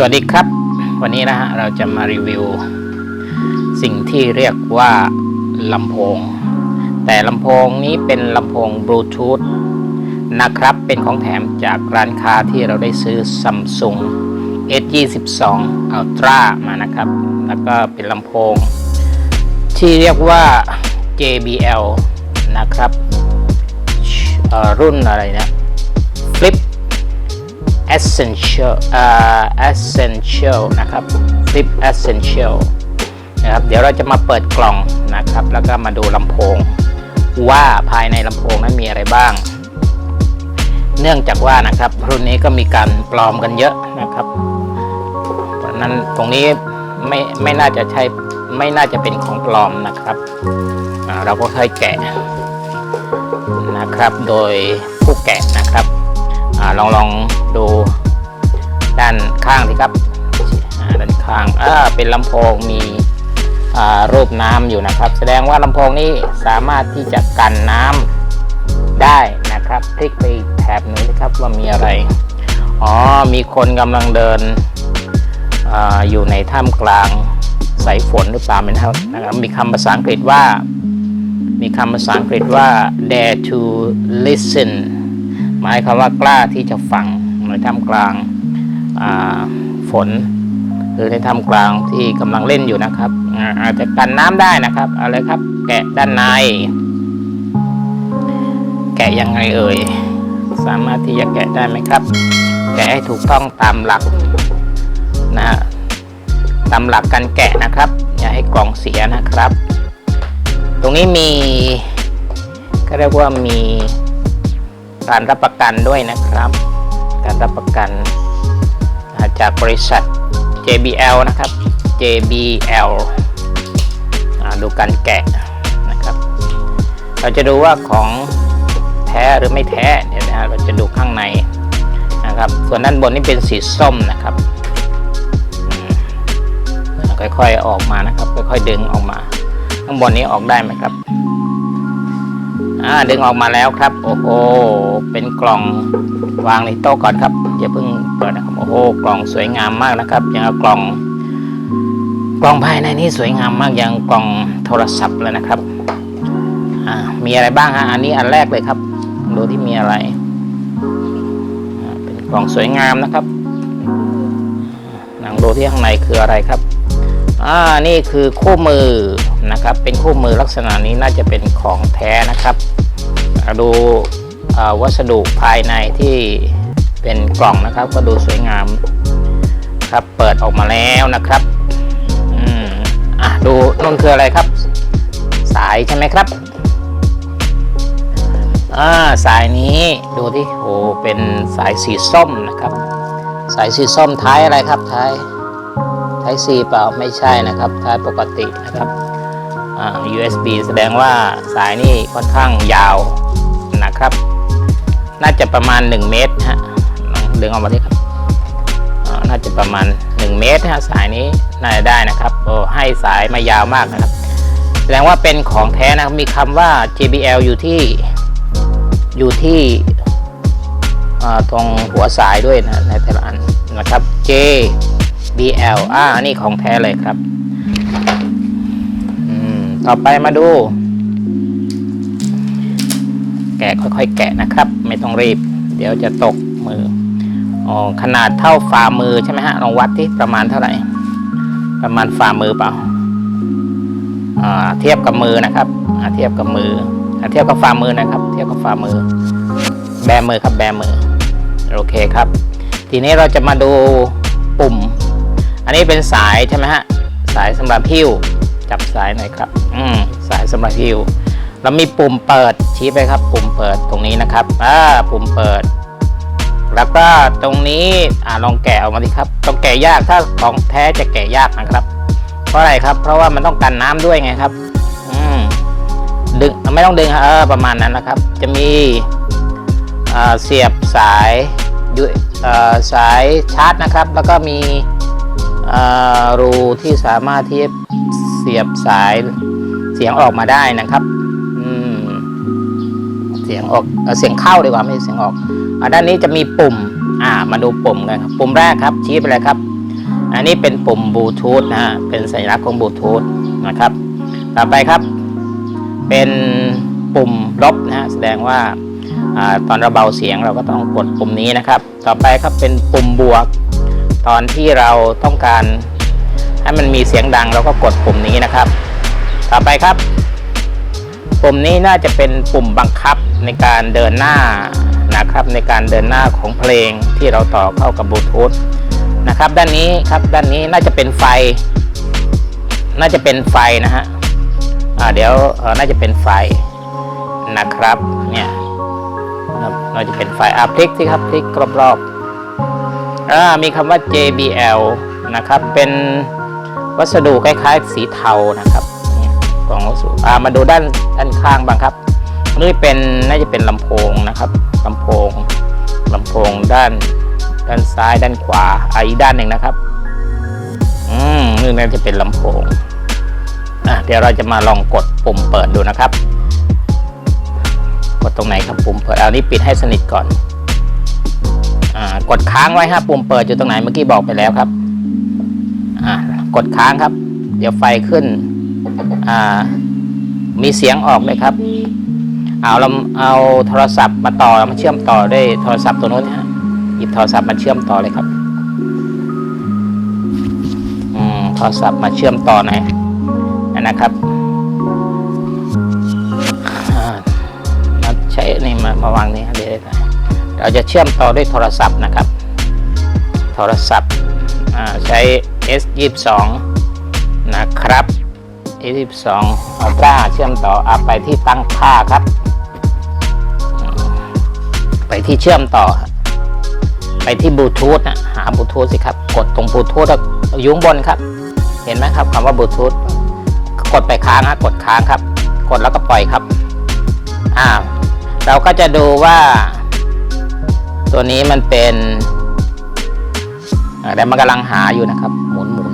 สวัสดีครับ วันนี้นะฮะเราจะมารีวิว สิ่งที่เรียกว่าลำโพง แต่ลำโพงนี้เป็นลำโพงบลูทูธนะครับ เป็นของแถมจากร้านค้าที่เราได้ซื้อ Samsung S22 Ultra มานะครับ แล้วก็เป็นลำโพง ที่เรียกว่า JBL นะครับรุ่นอะไรนะ Flip essential อ่า essential นะครับ flip essential นะครับ เดี๋ยวเราจะมาเปิดกล่องนะครับ แล้วก็มาดูลำโพง ว่าภายในลำโพงนั้นมีอะไรบ้าง เนื่องจากว่านะครับ รุ่นนี้ก็มีการปลอมกันเยอะนะครับ เพราะนั้นตรงนี้ไม่ไม่น่าจะใช่ไม่น่าจะเป็นของปลอมนะครับ เราก็ค่อยแกะนะครับ โดยผู้แกะนะครับ อลองลองดูด้านข้างสิครับด้านข้างอ่าเป็นลำโพงมีรูปน้ำอยู่นะครับ แสดงว่าลำโพงนี้สามารถที่จะกันน้ำได้นะครับคลิกไปแถบนี้นะครับว่ามีอะไร อ๋อ มีคนกำลังเดินออยู่ในถ้ำกลางสายฝนหรือเปล่าไม่นครับนะครับ มีคำภาษาอังกฤษว่า มีคำภาษาอังกฤษว่า dare to listen หมายความว่ากล้าที่จะฟังในท่ามกลางาฝน หรือในท่ามกลางที่กำลังเล่นอยู่นะครับอาจจะกันน้ำได้นะครับเอาเลยครับแกะด้านใน แกะยังไงเอ่ยสามารถที่จะแกะได้ไหมครับ แกะให้ถูกต้องตามหลักนะตามหลักการแกะนะครับ อย่าให้กล่องเสียนะครับ ตรงนี้มีก็เรียกว่ามี การรับประกันด้วยนะครับ การรับประกันจากบริษัท JBL นะครับ JBL ดูการแกะนะครับ เราจะดูว่าของแท้หรือไม่แท้เนี่ยนะเราจะดูข้างในนะครับ ส่วนด้านบนนี่เป็นสีส้มนะครับค่อยๆออกมานะครับ ค่อยๆดึงออกมา ข้างบนนี้ออกได้ไหมครับ อ่าดึงออกมาแล้วครับ โอ้โหเป็นกล่องวางในโต๊ะก่อนครับอย่าเพิ่งเปิดนะครับโอ้โหกล่องสวยงามมากนะครับ อย่างกล่อง กล่องภายในนี่สวยงามมากอย่างกล่องโทรศัพท์เลยนะครับอ่ามีอะไรบ้างฮะอันนี้อันแรกเลยครับดูที่มีอะไรเป็นกล่องสวยงามนะครับลองดูที่ข้างในคืออะไรครับอ่านี่คือคู่มือ นะครับ เป็นคู่มือลักษณะนี้น่าจะเป็นของแท้นะครับ ดูวัสดุภายในที่เป็นกล่องนะครับ ก็ดูสวยงามครับ เปิดออกมาแล้วนะครับอืมอะดูนั่นคืออะไรครับ สายใช่ไหมครับอ่าสายนี้ดูที่โอ้เป็นสายสีส้มนะครับ สายสีส้มท้ายอะไรครับท้ายไทป์ C เปล่าไม่ใช่นะครับท้ายปกตินะครับ USB แสดงว่าสายนี่ค่อนข้างยาวนะครับ น่าจะประมาณ 1 เมตรฮะลองดึงออกมาดิครับอ่าน่าจะประมาณ 1 เมตรฮะสายนี้น่าจะได้นะครับโอ้ให้สายมายาวมากนะครับ แสดงว่าเป็นของแท้นะครับมีคำว่า JBL อยู่ที่อยู่ที่ตรงหัวสายด้วยนะในแต่ละอันนะครับ J BL อ่าอันนี้ของแท้เลยครับ ต่อไปมาดู แกะค่อยๆ แกะนะครับ ไม่ต้องรีบ เดี๋ยวจะตกมืออ๋อขนาดเท่าฝ่ามือใช่ไหมฮะลองวัดที่ประมาณเท่าไหร่ ประมาณฝ่ามือเปล่าเทียบกับมือนะครับเทียบกับมือเทียบกับฝ่ามือนะครับ เทียบกับฝ่ามือ แบมือครับแบมือโอเคครับ ทีนี้เราจะมาดูปุ่ม อันนี้เป็นสายใช่ไหมฮะสายสำหรับหิ้ว จับสายหน่อยครับ อืมสายสำหรับหิ้วเรามีปุ่มเปิดชี้ไปครับ ปุ่มเปิดตรงนี้นะครับอ่าปุ่มเปิด แล้วก็ตรงนี้อ่าลองแกะออกมาดิครับ ต้องแกะยากถ้าของแท้จะแกะยากนะครับ เพราะอะไรครับ เพราะว่ามันต้องกันน้ำด้วยไงครับ อืมดึงไม่ต้องดึงครับเออประมาณนั้นนะครับ จะมีเสียบสายยูสายชาร์จนะครับ แล้วก็มีรูที่สามารถที่จะ เสียบสายเสียงออกมาได้นะครับ อืม เสียงออกเอเสียงเข้าดีกว่าไม่ใช่เสียงออกอด้านนี้จะมีปุ่ม อ่า มาดูปุ่มกันครับ ปุ่มแรกครับ ชี้ไปเลยครับ อันนี้เป็นปุ่มบลูทูธนะฮะเป็นสัญลักษณ์ของบลูทูธนะครับ ต่อไปครับ เป็นปุ่มลบนะฮะแสดงว่าอาตอนเราเบาเสียงเราก็ต้องกดปุ่มนี้นะครับ ต่อไปครับเป็นปุ่มบวก ตอนที่เราต้องการ ให้มันมีเสียงดังเราก็กดปุ่มนี้นะครับ ต่อไปครับ ปุ่มนี้น่าจะเป็นปุ่มบังคับในการเดินหน้านะครับ ในการเดินหน้าของเพลงที่เราต่อเข้ากับบลูทูธนะครับด้านนี้ครับด้านนี้น่าจะเป็นไฟ น่าจะเป็นไฟนะฮะอ่าเดี๋ยวเออน่าจะเป็นไฟนะครับเนี่ยน่าจะเป็นไฟอะพลิกสิครับพลิกรอบๆอ่ามีคำว่า JBL นะครับเป็น วัสดุคล้ายๆ สีเทานะครับกล่องวัสดุอ่ามาดูด้านด้านข้างบ้างครับนี่เป็นน่าจะเป็นลำโพงนะครับลำโพงลำโพงด้านด้านซ้ายด้านขวาอ่าอีกด้านหนึ่งนะครับอืมนี่น่าจะเป็นลำโพงอะเดี๋ยวเราจะมาลองกดปุ่มเปิดดูนะครับ กดตรงไหนครับปุ่มเปิดเอานี้ปิดให้สนิทก่อนอ่ากดค้างไว้ครับปุ่มเปิดอยู่ตรงไหนเมื่อกี้บอกไปแล้วครับอ่า กดค้างครับ เดี๋ยวไฟขึ้นมีเสียงออกเลยครับ เอาเราเอาโทรศัพท์มาต่อมาเชื่อมต่อด้วยโทรศัพท์ตัวนู้นฮะหยิบโทรศัพท์มาเชื่อมต่อเลยครับอืมโทรศัพท์มาเชื่อมต่อหน่อยนะครับมาใช้นี่มามาวางนี่เดี๋ยวเราจะเชื่อมต่อด้วยโทรศัพท์นะครับ โทรศัพท์ใช้ S 2 2 นะครับ S 2 2 Ultra เชื่อมต่อเอาไปที่ตั้งค่าครับ ไปที่เชื่อมต่อ ไปที่บลูทูธนะหาบลูทูธสิครับ กดตรงบลูทูธยู่ข้งบนครับ เห็นไหมครับคำว่าบลูทูธกดไปค้างนะกดค้างครับ กดแล้วก็ปล่อยครับอ่าเราก็จะดูว่า ตัวนี้มันเป็น แต่มันกำลังหาอยู่นะครับ หมุนหมุน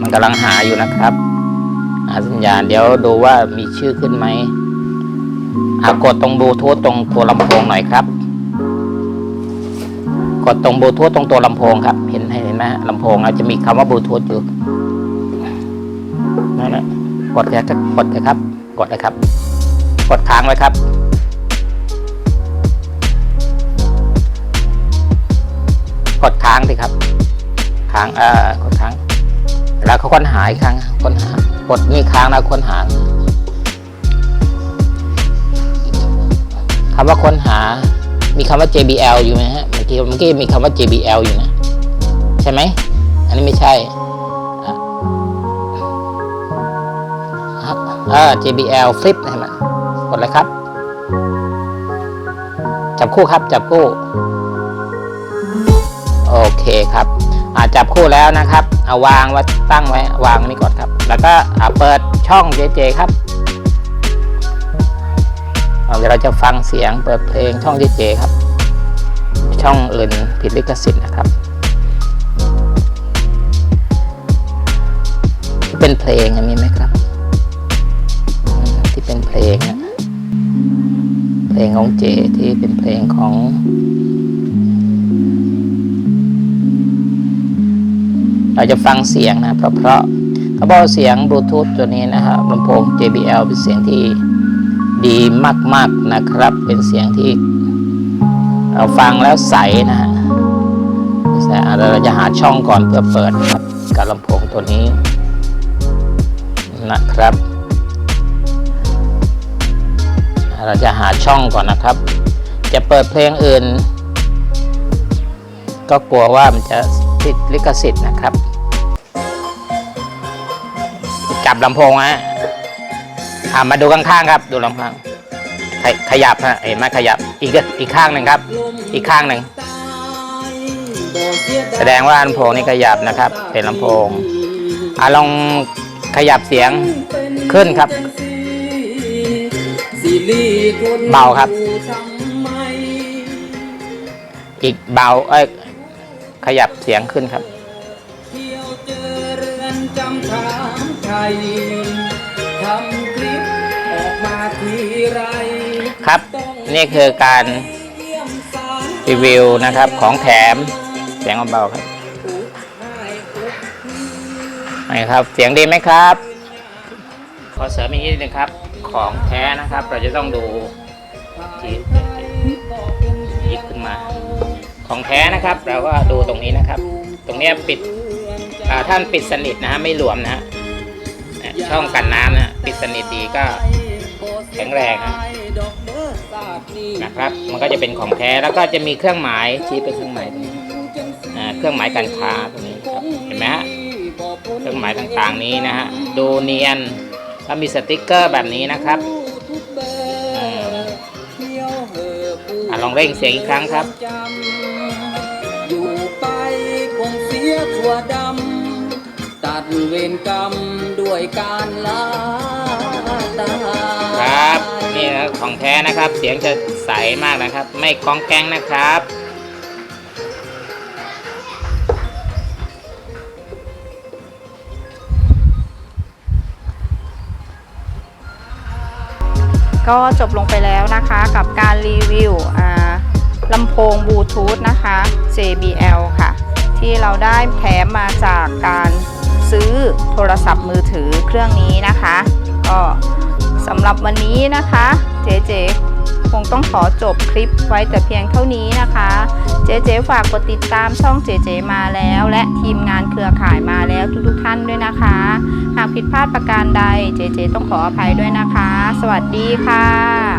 มันกำลังหาอยู่นะครับ หาสัญญาณเดี๋ยวดูว่ามีชื่อขึ้นไหมอากดตรงบลูทูธตรงตัวลำโพงหน่อยครับ กดตรงบลูทูธตรงตัวลำโพงครับ เห็นเห็นไหมลำโพงเราจะมีคำว่าบลูทูธอยู่นั่นแหละกดเลยครับกดเลยครับ กดเลยครับ กดค้างไว้ครับ กดค้างสิครับ ค้างเอ่อกดค้างแล้วเขาค้นหาอีกครั้งค้นหากดนี่ค้างแล้วค้นหาคำว่าค้นหา มีคำว่า JBL อยู่ไหมฮะเมื่อกี้เมื่อกี้มีคำว่า JBL อยู่นะใช่ไหมอันนี้ไม่ใช่อะอ่า JBL flip ใช่ไหมกดเลยครับ จับคู่ครับ จับคู่ เคครับจับคู่แล้วนะครับ เอาวางไว้ตั้งไว้วางนี่ก่อนครับ แล้วก็เปิดช่อง JJ ครับเดี๋ยวเราจะฟังเสียงเปิดเพลงช่องเจเจครับ ช่องอื่นผิดลิขสิทธิ์นะครับ ที่เป็นเพลงอะมีไหมครับ ที่เป็นเพลงอะเพลงของเจที่เป็นเพลงของ เราจะฟังเสียงนะ เพราะเพราะเขาบอกเสียงบลูทูธตัวนี้นะครับลำโพง JBL เป็นเสียงที่ดีมาก ๆนะครับ เป็นเสียงที่เราฟังแล้วใสนะฮะแต่เราจะหาช่องก่อนเพื่อเปิดครับกับลำโพงตัวนี้นะครับ เราจะหาช่องก่อนนะครับ จะเปิดเพลงอื่น ก็กลัวว่ามันจะติดลิขสิทธิ์นะครับ ลำโพงฮะอ่ามาดูข้างๆครับ ดูลำข้างขยขยับฮะเห็นไหมขยับอีกอีกข้างหนึ่งครับ อีกข้างหนึ่งแสดงว่าลำโพงนี่ขยับนะครับ เป็นลำโพงอ่าลองขยับเสียงขึ้นครับเบาครับ อีกเบาเอ้ยขยับเสียงขึ้นครับ ทำคลิปออกมาทีไรครับ นี่คือการรีวิวนะครับของแถมเสียงเบาๆครับไหนครับ เสียงดีไหมครับ ขอเสริมอีกนิดนึงครับ ของแท้นะครับ เราจะต้องดูที่ยิบขึ้นมา ของแท้นะครับ เราก็ดูตรงนี้นะครับ ตรงนี้ปิดท่านปิดสนิทนะฮะไม่หลวมนะฮะ ช่องกันน้ำนะฮะปิดสนิทดีก็แข็งแรงนะนะครับ มันก็จะเป็นของแท้แล้วก็จะมีเครื่องหมายชี้เป็นเครื่องหมายตรงนี้เครื่องหมายการค้าตรงนี้ครับเห็นไหมฮะเครื่องหมายต่างๆนี้นะฮะดูเนียนแล้วมีสติกเกอร์แบบนี้นะครับอืมอะลองเร่งเสียงอีกครั้งครับ อยู่ไปคงเสียทั่วดำ ตัดเวรกรรมด้วยการลาตายครับ นี่นะของแท้นะครับ เสียงจะใสมากนะครับ ไม่ก้องแก๊งนะครับ ก็จบลงไปแล้วนะคะกับการรีวิวอ่าลำโพงบลูทูธนะคะ JBL ค่ะ ที่เราได้แถมมาจากการซื้อ โทรศัพท์มือถือเครื่องนี้นะคะ ก็สำหรับวันนี้นะคะ เจเจคงต้องขอจบคลิปไว้แต่เพียงเท่านี้นะคะ เจเจฝากกดติดตามช่องเจเจมาแล้ว และทีมงานเครือข่ายมาแล้วทุกๆท่านด้วยนะคะ หากผิดพลาดประการใดเจเจต้องขออภัยด้วยนะคะ สวัสดีค่ะ